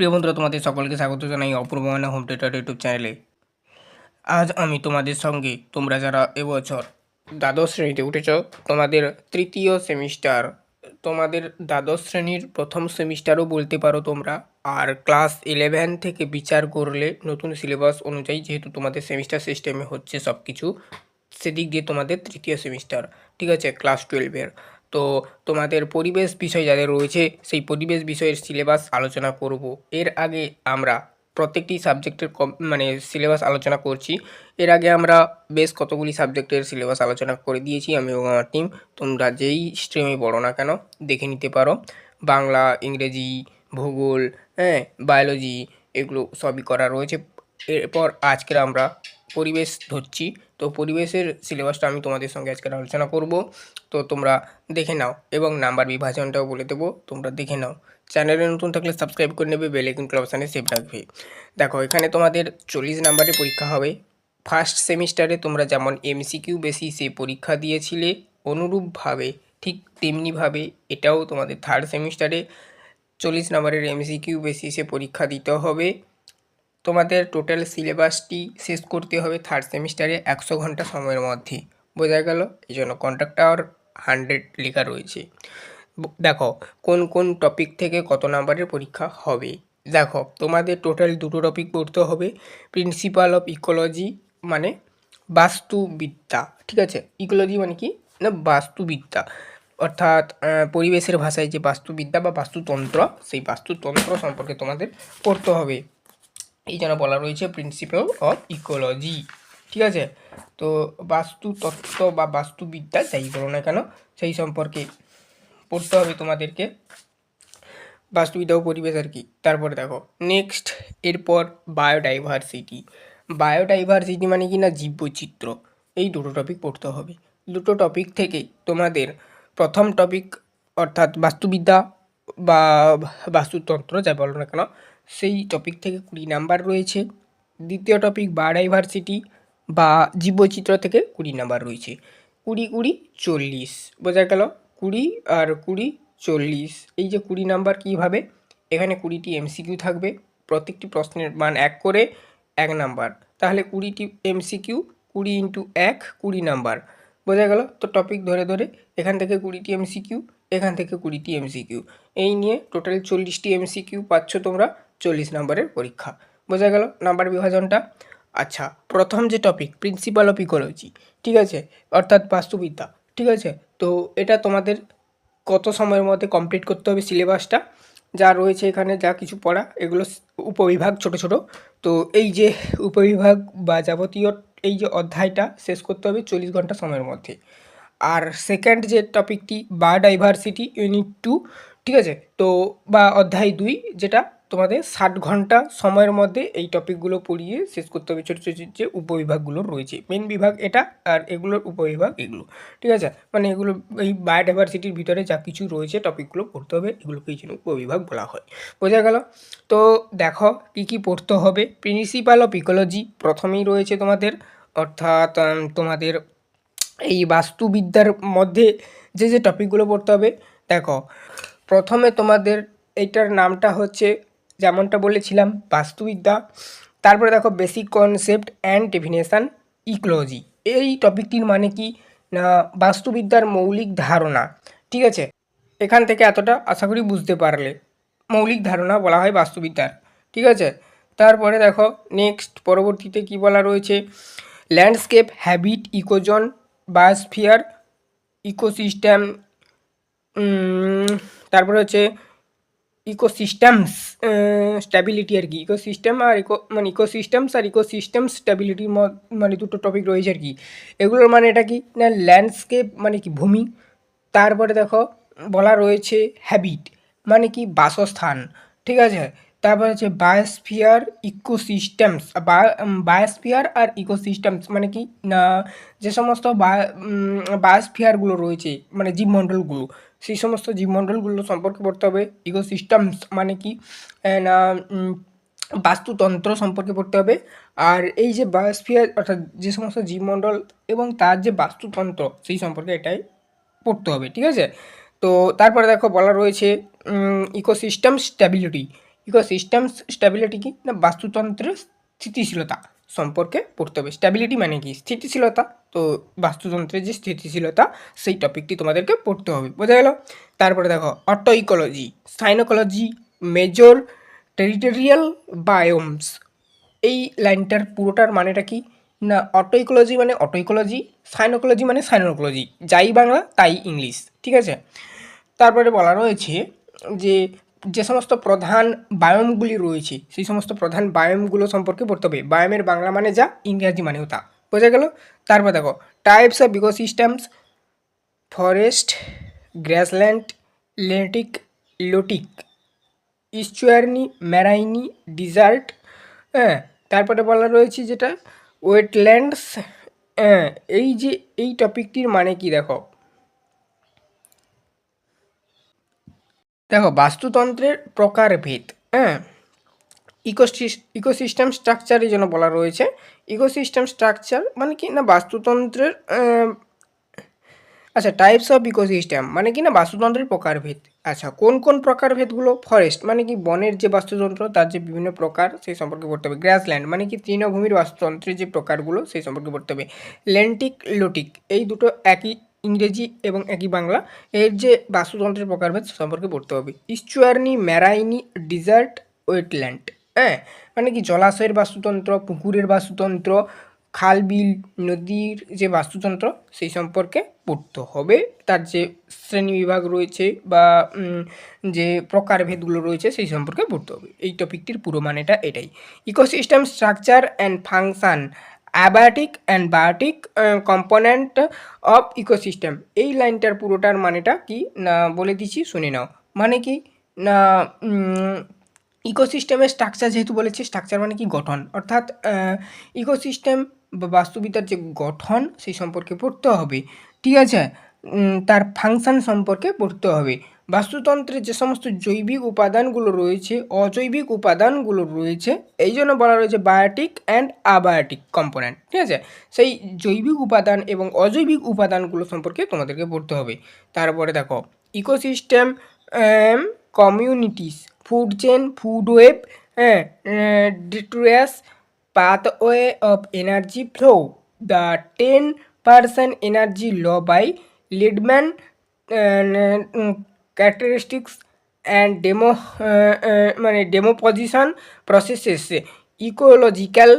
প্রিয় বন্ধুরা, তোমাদের সকলকে স্বাগত জানাই অপূর্ব মানে হোম থিয়েটার ইউটিউব চ্যানেলে। আজ আমি তোমাদের সঙ্গে, তোমরা যারা এবছর দ্বাদশ শ্রেণীতে উঠেছ, তোমাদের তৃতীয় সেমিস্টার, তোমাদের দ্বাদশ শ্রেণির প্রথম সেমিস্টারও বলতে পারো তোমরা। আর ক্লাস ইলেভেন থেকে বিচার করলে নতুন সিলেবাস অনুযায়ী যেহেতু তোমাদের সেমিস্টার সিস্টেমে হচ্ছে সব কিছু সেদিক দিয়ে তোমাদের তৃতীয় সেমিস্টার, ঠিক আছে, ক্লাস টুয়েলভের। তো তোমাদের পরিবেশ বিষয় যাদের রয়েছে, সেই পরিবেশ বিষয়ের সিলেবাস আলোচনা করব। এর আগে আমরা প্রত্যেকটি সাবজেক্টের মানে সিলেবাস আলোচনা করছি। এর আগে আমরা বেশ কতগুলি সাবজেক্টের সিলেবাস আলোচনা করে দিয়েছি, আমি এবং আমার টিম তোমরা যেই স্ট্রিমে পড়ো না কেন, দেখে নিতে পারো। বাংলা, ইংরেজি, ভূগোল হ্যাঁ বায়োলজি এগুলো সবই করা রয়েছে। এরপর আজকের আমরা পরিবেশ ধরছি। তো পরিবেশের সিলেবাসটা আমি তোমাদের সঙ্গে আজকের আলোচনা করব। তো তোমরা দেখে নাও এবং নাম্বার বিভাজনটাও বলে দেবো। তোমরা দেখে নাও। চ্যানেলে নতুন থাকলে সাবস্ক্রাইব করে নেবে বেল আইকন সেভ রাখবে। দেখো, এখানে তোমাদের চল্লিশ নাম্বারের পরীক্ষা হবে। ফার্স্ট সেমিস্টারে তোমরা যেমন এমসিকিউ বেসিসে পরীক্ষা দিয়েছিলে অনুরূপভাবে, ঠিক তেমনিভাবে এটাও তোমাদের থার্ড সেমিস্টারে চল্লিশ নাম্বারের এমসিকিউ বেসিসে পরীক্ষা দিতে হবে। তোমাদের টোটাল সিলেবাসটি শেষ করতে হবে থার্ড সেমিস্টারে একশো ঘণ্টা সময়ের মধ্যে। বোঝা গেল? এই জন্য কন্ট্রাক্টর হান্ড্রেড লেখা রয়েছে। দেখো, কোন কোন টপিক থেকে কত নাম্বারের পরীক্ষা হবে? দেখো, তোমাদের টোটাল দুটো টপিক পড়তে হবে। প্রিন্সিপাল অফ ইকোলজি মানে বাস্তুবিদ্যা, ঠিক আছে? ইকোলজি মানে কি? না, বাস্তুবিদ্যা। অর্থাৎ পরিবেশের ভাষায় যে বাস্তুবিদ্যা বা বাস্তুতন্ত্র, সেই বাস্তুতন্ত্র সম্পর্কে তোমাদের পড়তে হবে। এই যেন বলা রয়েছে প্রিন্সিপাল অফ ইকোলজি ঠিক আছে? তো বাস্তুতত্ত্ব বা বাস্তুবিদ্যা যাই বলো না কেন, সেই সম্পর্কে পড়তে হবে তোমাদেরকে। বাস্তুবিদ্যা ও পরিবেশ আর কি। তারপরে দেখো নেক্সট এরপর বায়োডাইভার্সিটি বায়োডাইভার্সিটি মানে কি না? জীববৈচিত্র্য। এই দুটো টপিক পড়তে হবে। দুটো টপিক থেকে তোমাদের প্রথম টপিক অর্থাৎ বাস্তুবিদ্যা বা বাস্তুতন্ত্র যা বলো না কেন সেই টপিক থেকে কুড়ি নাম্বার রয়েছে। দ্বিতীয় টপিক বায়োডাইভার্সিটি বা জীববৈচিত্র্য থেকে কুড়ি নাম্বার রয়েছে। কুড়ি কুড়ি চল্লিশ, বোঝা গেল? কুড়ি আর কুড়ি চল্লিশ, এই যে কুড়ি নাম্বার কীভাবে? এখানে কুড়িটি এমসিকিউ থাকবে, প্রত্যেকটি প্রশ্নের মান এক করে এক নাম্বার তাহলে কুড়িটি এমসিকিউ কুড়ি ইন্টু এক, কুড়ি নাম্বার বোঝা গেল? তো টপিক ধরে ধরে, এখান থেকে কুড়িটি এমসিকিউ এখান থেকে কুড়িটি এমসিকিউ এই নিয়ে টোটাল চল্লিশটি এমসিকিউ পাচ্ছ তোমরা। চল্লিশ নম্বরের পরীক্ষা। বোঝা গেল নাম্বার বিভাজনটা? আচ্ছা প্রথম যে টপিক প্রিন্সিপাল অফ ইকোলজি ঠিক আছে? অর্থাৎ বাস্তুবিদ্যা, ঠিক আছে? তো এটা তোমাদের কত সময়ের মধ্যে কমপ্লিট করতে হবে সিলেবাসটা যা রয়েছে এখানে, যা কিছু পড়া, এগুলো উপবিভাগ ছোট ছোট। তো এই যে উপবিভাগ বা যাবতীয় এই যে অধ্যায়টা শেষ করতে হবে চল্লিশ ঘণ্টা সময়ের মধ্যে। আর সেকেন্ড যে টপিকটি বায়োডাইভার্সিটি ইউনিট টু ঠিক আছে? তো বা অধ্যায় দুই, যেটা তোমাদের ষাট ঘণ্টা সময়ের মধ্যে এই টপিকগুলো পড়িয়ে শেষ করতে হবে ছোটো ছোটো যে উপবিভাগগুলো রয়েছে। মেন বিভাগ এটা আর এগুলোর উপবিভাগ এগুলো। ঠিক আছে? মানে এগুলো, এই বায়োডাইভার্সিটির ভিতরে যা কিছু রয়েছে টপিকগুলো পড়তে হবে, এগুলোকে এই জন্য উপবিভাগ বলা হয়। বোঝা গেল? তো দেখো কী কী পড়তে হবে। প্রিন্সিপাল অফ ইকোলজি প্রথমেই রয়েছে তোমাদের, অর্থাৎ তোমাদের এই বাস্তুবিদ্যার মধ্যে যে যে টপিকগুলো পড়তে হবে। দেখো, প্রথমে তোমাদের এইটার নামটা হচ্ছে যেমনটা বলেছিলাম বাস্তুবিদ্যা তারপরে দেখো basic concept and definition ecology এই টপিকটির মানে কি? না বাস্তুবিদ্যার মৌলিক ধারণা। ঠিক আছে? এখান থেকে এতটা আশা করি বুঝতে পারলে। মৌলিক ধারণা বলা হয় বাস্তুবিদ্যার ঠিক আছে? তারপরে দেখো নেক্সট পরবর্তীতে কি বলা রয়েছে? Landscape habitat ecozone biosphere ecosystem তারপরে হচ্ছে ইকোসিস্টেমস স্ট্যাবিলিটি আর কি। ইকোসিস্টেম আর ইকো মানে ইকোসিস্টেমস আর ইকোসিস্টেম স্ট্যাবিলিটি মানে দুটো টপিক রয়েছে আর কি। এগুলোর মানে এটা কি না ল্যান্ডস্কেপ মানে কি ভূমি? তারপরে দেখো বলা রয়েছে হ্যাবিট মানে কি বাসস্থান, ঠিক আছে? তারপর হচ্ছে বায়োস্ফিয়ার ইকোসিস্টেমস বায়োস্ফিয়ার আর ইকোসিস্টেমস মানে কি? যে সমস্ত বায়োস্ফিয়ারগুলো রয়েছে মানে জীবমণ্ডলগুলো সেই সমস্ত জীবমণ্ডলগুলো সম্পর্কে পড়তে হবে। ইকোসিস্টেমস মানে কি? না বাস্তুতন্ত্র সম্পর্কে পড়তে হবে। আর এই যে বায়োস্ফিয়ার অর্থাৎ যে সমস্ত জীবমণ্ডল এবং তার যে বাস্তুতন্ত্র, সেই সম্পর্কে এটাই পড়তে হবে, ঠিক আছে? তো, তারপরে দেখো বলা রয়েছে ইকোসিস্টেম স্ট্যাবিলিটি ইকোসিস্টেমস স্ট্যাবিলিটি কি? না বাস্তুতন্ত্রের স্থিতিশীলতা সম্পর্কে পড়তে হবে। স্ট্যাবিলিটি মানে কি? স্থিতিশীলতা। তো বাস্তুতন্ত্রের যে স্থিতিশীলতা, সেই টপিকটি তোমাদেরকে পড়তে হবে। বোঝা গেল? তারপরে দেখো autecology synecology, major territorial biomes. এই লাইনটার পুরোটার মানেটা কি? না অটো ইকোলজি মানে অটো ইকোলজি সাইনোকোলজি মানে সাইনোকোলজি। যাই বাংলা, তাই ইংলিশ। ঠিক আছে? তারপরে বলা রয়েছে যে যে সমস্ত প্রধান বায়োমগুলি রয়েছে, সেই সমস্ত প্রধান বায়োমগুলো সম্পর্কে পড়তে হবে। বায়োমের বাংলা মানে যা, ইংরাজি মানেও তা। বোঝা গেল? তারপর দেখো types of ecosystems forest grassland lentic lotic estuarine marine desert হ্যাঁ তারপরে বলা রয়েছে যেটা ওয়েটল্যান্ডস হ্যাঁ এই যে, এই টপিকটির মানে কি দেখো? দেখো, বাস্তুতন্ত্রের প্রকারভেদ হ্যাঁ? ইকোসিস ইকোসিস্টেম স্ট্রাকচারই যেন বলা রয়েছে ইকোসিস্টেম স্ট্রাকচার মানে কি না বাস্তুতন্ত্রের আচ্ছা টাইপস অফ ইকোসিস্টেম মানে কি না বাস্তুতন্ত্রের প্রকারভেদ। আচ্ছা কোন কোন প্রকারভেদগুলো? ফরেস্ট মানে কি বনের যে বাস্তুতন্ত্র, তার যে বিভিন্ন প্রকার, সেই সম্পর্কে পড়তে হবে। গ্রাসল্যান্ড মানে কি তৃণভূমির বাস্তুতন্ত্রের যে প্রকারগুলো, সেই সম্পর্কে পড়তে হবে। ল্যান্টিক লোটিক এই দুটো একই ইংরেজি এবং একই বাংলা। এর যে বাস্তুতন্ত্রের প্রকারভেদ সম্পর্কে পড়তে হবে। Estuarine marine, desert, wetland. হ্যাঁ? মানে কি জলাশয়ের বাস্তুতন্ত্র, পুকুরের বাস্তুতন্ত্র খাল বিল নদীর যে বাস্তুতন্ত্র সেই সম্পর্কে পড়তে হবে। তার যে শ্রেণি বিভাগ রয়েছে বা যে প্রকারভেদগুলো রয়েছে সেই সম্পর্কে পড়তে হবে। এই টপিকটির পুরো মানেটা এটাই। Ecosystem structure and function abiotic and biotic component of ecosystem এই লাইনটার পুরোটার মানেটা কি? না, বলে দিচ্ছি, শুনে নাও। মানে কি? না ইকোসিস্টেমের স্ট্রাকচার যেহেতু বলেছি স্ট্রাকচার মানে কি? গঠন। অর্থাৎ ইকোসিস্টেম বা বাস্তুবিদ্যার যে গঠন, সেই সম্পর্কে পড়তে হবে। ঠিক আছে? তার ফাংশন সম্পর্কে পড়তে হবে। বাস্তুতন্ত্রের যে সমস্ত জৈবিক উপাদানগুলো রয়েছে, অজৈবিক উপাদানগুলো রয়েছে, এই জন্য বলা রয়েছে বায়োটিক অ্যান্ড আবায়োটিক কম্পোনেন্ট, ঠিক আছে? সেই জৈবিক উপাদান এবং অজৈবিক উপাদানগুলো সম্পর্কে তোমাদেরকে পড়তে হবে। তারপরে দেখো, ecosystem communities, food chain food web হ্যাঁ detritus pathway of energy flow the 10 percent energy law by Lindeman characteristics and demo মানে decomposition processes ecological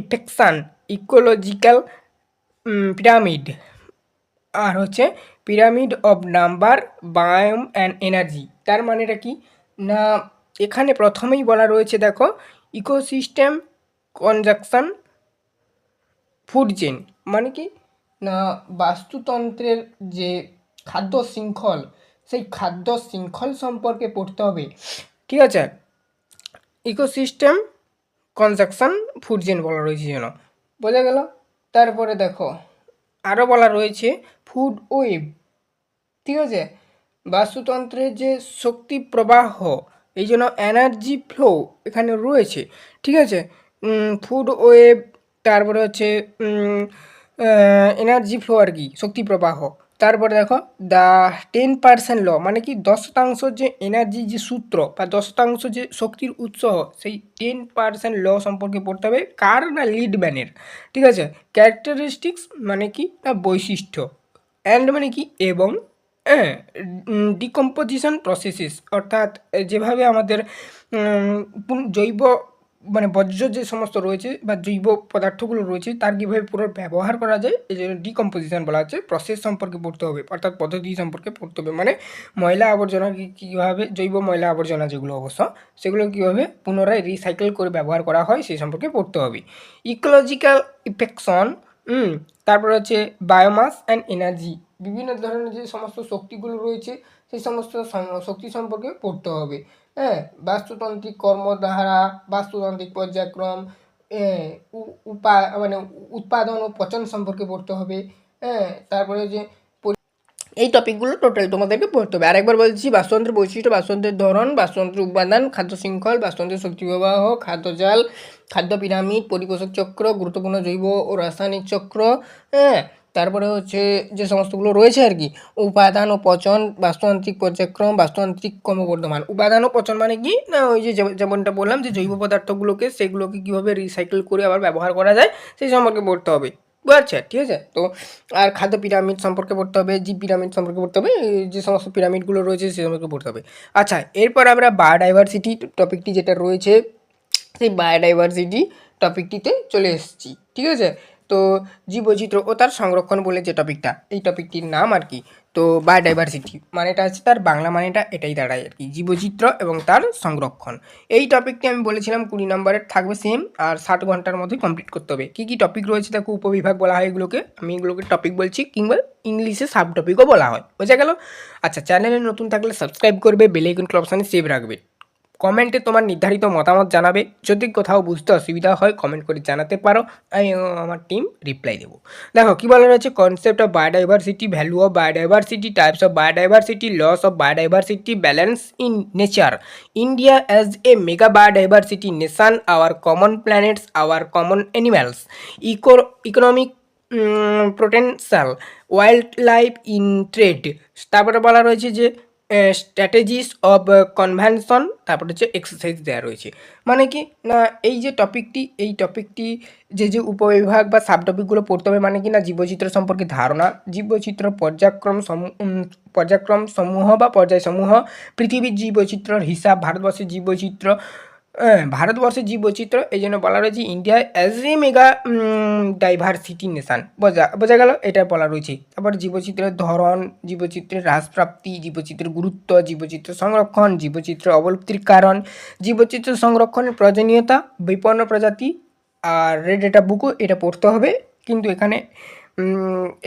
affection ecological pyramid আর হচ্ছে pyramid of number biome and energy তার মানেটা কি? না, এখানে প্রথমেই বলা রয়েছে, দেখো ইকোসিস্টেম কনজাকশান ফুড চেন মানে কি? না, বাস্তুতন্ত্রের যে খাদ্য শৃঙ্খল, সেই খাদ্য শৃঙ্খল সম্পর্কে পড়তে হবে। ঠিক আছে? ইকোসিস্টেম কনজাকশন ফুড চেন বলা রয়েছে যেন। বোঝা গেল? তারপরে দেখো আরও বলা রয়েছে, ফুড ওয়েব। ঠিক আছে? বাস্তুতন্ত্রের যে শক্তি প্রবাহ, এই জন্য এনার্জি ফ্লো এখানে রয়েছে। ঠিক আছে? ফুড ওয়েব, তারপরে হচ্ছে এনার্জি ফ্লো আর কি, শক্তি প্রবাহ। তারপরে দেখো দ্য টেন পার্সেন্ট ল মানে কি দশ শতাংশ যে এনার্জি যে সূত্র বা দশ শতাংশ যে শক্তির উৎস, সেই টেন পার্সেন্ট ল সম্পর্কে পড়তে হবে, কার না লিড ম্যানের ঠিক আছে? ক্যারেক্টারিস্টিক্স মানে কি না বৈশিষ্ট্য। অ্যান্ড মানে কি? এবং হ্যাঁ ডিকম্পোজিশন প্রসেসেস অর্থাৎ যেভাবে আমাদের জৈব মানে বর্জ্য যে সমস্ত রয়েছে বা জৈব পদার্থগুলো রয়েছে, তার কীভাবে পুরো ব্যবহার করা যায়, এই জন্য ডিকম্পোজিশন বলা হচ্ছে। প্রসেস সম্পর্কে পড়তে হবে, অর্থাৎ পদ্ধতি সম্পর্কে পড়তে হবে। মানে ময়লা আবর্জনা কীভাবে জৈব ময়লা আবর্জনা যেগুলো অবশ্য, সেগুলো কীভাবে পুনরায় রিসাইকেল করে ব্যবহার করা হয়, সেই সম্পর্কে পড়তে হবে। ইকোলজিক্যাল ইফেকশন তারপর হচ্ছে বায়োমাস অ্যান্ড এনার্জি বিভিন্ন ধরনের যে সমস্ত শক্তিগুলো রয়েছে, সেই সমস্ত শক্তি সম্পর্কে পড়তে হবে। হ্যাঁ বাস্তুতান্ত্রিক কর্মধারা, বাস্তুতান্ত্রিক পর্যায়ক্রম উপা মানে উৎপাদন ও পচন সম্পর্কে পড়তে হবে হ্যাঁ তারপরে যে এই টপিকগুলো টোটাল তোমাদেরকে পড়তে হবে। আরেকবার বলছি, বাস্তুতন্ত্রের বৈশিষ্ট্য, বাস্তুতন্ত্রের ধরন, বাস্তুতন্ত্রের উপাদান, খাদ্য শৃঙ্খল, বাস্তুতন্ত্রের শক্তি প্রবাহ, খাদ্য জাল, খাদ্য পিরামিড, পরিপোষক চক্র, গুরুত্বপূর্ণ জৈব ও রাসায়নিক চক্র হ্যাঁ তারপরে হচ্ছে যে সমস্তগুলো রয়েছে আর কি, উপাদান ও পচন, বাস্তুতান্ত্রিক পর্যায়ক্রম, বাস্তুতান্ত্রিক ক্রমবর্ধমান। উপাদান ও পচন মানে কি? না, ওই যে যেমনটা বললাম যে জৈব পদার্থগুলোকে সেগুলোকে কীভাবে রিসাইকেল করে আবার ব্যবহার করা যায়, সেই সম্পর্কে পড়তে হবে। বুঝছে? ঠিক আছে? তো আর খাদ্য পিরামিড সম্পর্কে পড়তে হবে, জীব পিরামিড সম্পর্কে পড়তে হবে যে সমস্ত পিরামিডগুলো রয়েছে সে সম্পর্কে পড়তে হবে। আচ্ছা এরপর আমরা বায়োডাইভার্সিটি টপিকটি যেটা রয়েছে, সেই বায়োডাইভার্সিটি টপিকটিতে চলে এসেছি। ঠিক আছে? তো জীববৈচিত্র্য ও তার সংরক্ষণ বলে যে টপিকটা, এই টপিকটির নাম আর কি, তো বায়োডাইভার্সিটি মানেটা আছে তার বাংলা মানেটা এটাই দাঁড়ায় আর কি জীবচিত্র এবং তার সংরক্ষণ। এই টপিকটি আমি বলেছিলাম কুড়ি নম্বরের, থাকবে সেম আর ষাট ঘণ্টার মধ্যে কমপ্লিট করতে হবে। কী কী টপিক রয়েছে তাকে উপবিভাগ বলা হয় এগুলোকে? আমি এগুলোকে টপিক বলছি, কিংবা ইংলিশে সাব টপিকও বলা হয়, বোঝা গেল? আচ্ছা চ্যানেলে নতুন থাকলে সাবস্ক্রাইব করবে বেলাইকন ক্লপশানে সেভ রাখবে। কমেন্টে তোমার নির্ধারিত মতামত জানাবে। যদি কোথাও বুঝতে অসুবিধা হয় কমেন্ট করে জানাতে পারো। আমি আমার টিম রিপ্লাই দেবো। দেখো, কী বলা রয়েছে? Concept of biodiversity value of biodiversity types of biodiversity loss of biodiversity balance in nature India as a mega biodiversity nation our common planets our common animals eco economic potential wildlife in trade তারপরে বলা রয়েছে যে strategies of convention তারপরে হচ্ছে exercise দেওয়া রয়েছে। মানে কি? না, এই যে টপিকটি এই টপিকটি যে যে উপবিভাগ বা সাব টপিকগুলো পড়তে হবে মানে কি না, জীবচিত্র সম্পর্কে ধারণা, জীবচিত্র পর্যায়ক্রম পর্যায়ক্রম সমূহ বা পর্যায় সমূহ পৃথিবীর জীবচিত্রর হিসাব, ভারতবর্ষের জীবচিত্র ভারতবর্ষের জীববৈচিত্র্য এই জন্য বলা রয়েছে India as a mega diversity nation বোঝা বোঝা গেল? এটা বলা রয়েছে। তারপর জীবচিত্রের ধরন জীবচিত্রের হ্রাসপ্রাপ্তি জীবচিত্রের গুরুত্ব জীবচিত্র সংরক্ষণ জীবচিত্র অবলুপ্তির কারণ জীবচিত্র সংরক্ষণের প্রয়োজনীয়তা, বিপন্ন প্রজাতি আর রেড এটা বুকও এটা পড়তে হবে। কিন্তু এখানে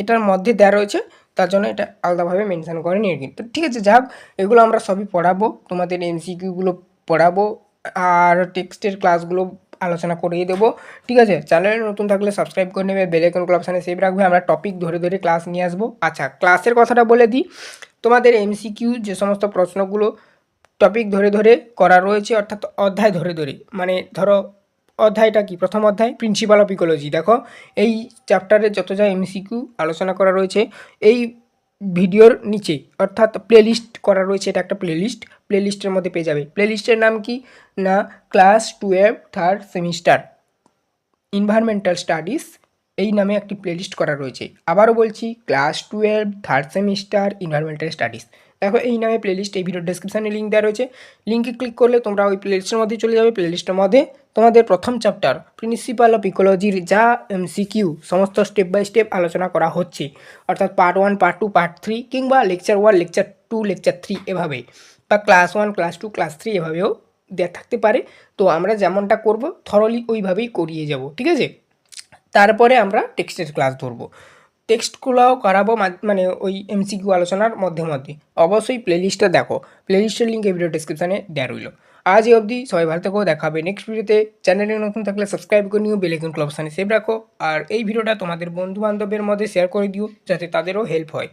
এটার মধ্যে দেওয়া রয়েছে, তার জন্য এটা আলাদাভাবে মেনশান করেনি আর কি তো ঠিক আছে, যাক, এগুলো আমরা সবই পড়াবো, তোমাদের এমসিকিউগুলো পড়াবো আর টেক্সটের ক্লাসগুলো আলোচনা করিয়ে দেবো। ঠিক আছে? চ্যানেলে নতুন থাকলে সাবস্ক্রাইব করে নেবে বেলাইকন অপশানে সেভ রাখবে। আমরা টপিক ধরে ধরে ক্লাস নিয়ে আসব। আচ্ছা ক্লাসের কথাটা বলে দিই। তোমাদের এমসিকিউ যে সমস্ত প্রশ্নগুলো টপিক ধরে ধরে করা রয়েছে, অর্থাৎ অধ্যায় ধরে ধরে মানে ধরো অধ্যায়টা কি? প্রথম অধ্যায় প্রিন্সিপাল অফ ইকোলজি দেখো, এই চ্যাপ্টারে যত যা এমসিকিউ আলোচনা করা রয়েছে, এই ভিডিওর নিচে, অর্থাৎ প্লেলিস্ট করা রয়েছে, এটা একটা প্লেলিস্ট প্লেলিস্টের মধ্যে পেয়ে যাবে। প্লেলিস্টের নাম কি? না class twelve third semester environmental studies এই নামে একটি প্লেলিস্ট করা রয়েছে। আবারও বলছি class twelve third semester environmental studies দেখো, এই নামে প্লেলিস্ট এই ভিডিও ডেসক্রিপশানে লিঙ্ক দেওয়া রয়েছে। লিঙ্কে ক্লিক করলে তোমরা ওই প্লেলিস্টের মধ্যে চলে যাবে। প্লেলিস্টের মধ্যে তোমাদের প্রথম চ্যাপ্টার প্রিন্সিপাল অফ ইকোলজির যা এমসিকিউ সমস্ত স্টেপ বাই স্টেপ আলোচনা করা হচ্ছে। অর্থাৎ part one part two part three কিংবা lecture one lecture two lecture three এভাবে। বা class one class two class three এভাবেও দেওয়া থাকতে পারে। তো আমরা যেমনটা করব থরলি ওইভাবেই করিয়ে যাব, ঠিক আছে? তারপরে আমরা টেক্সটের ক্লাস ধরবো। টেক্সটগুলোও করাবো মানে ওই এমসিকিউ আলোচনার মধ্যে মধ্যে। অবশ্যই প্লেলিস্টটা দেখো। প্লেলিস্টের লিঙ্ক এই ভিডিও ডিসক্রিপশানে দেওয়া রইল। আজ এই অবধি সবাই ভালো থেকো, দেখা হবে নেক্সট ভিডিওতে চ্যানেলে নতুন থাকলে সাবস্ক্রাইব করে নিও বেলেকন ক্লাবসানে সেভ রাখো। আর এই ভিডিওটা তোমাদের বন্ধু বান্ধবের মধ্যে শেয়ার করে দিও, যাতে তাদেরও হেল্প হয়।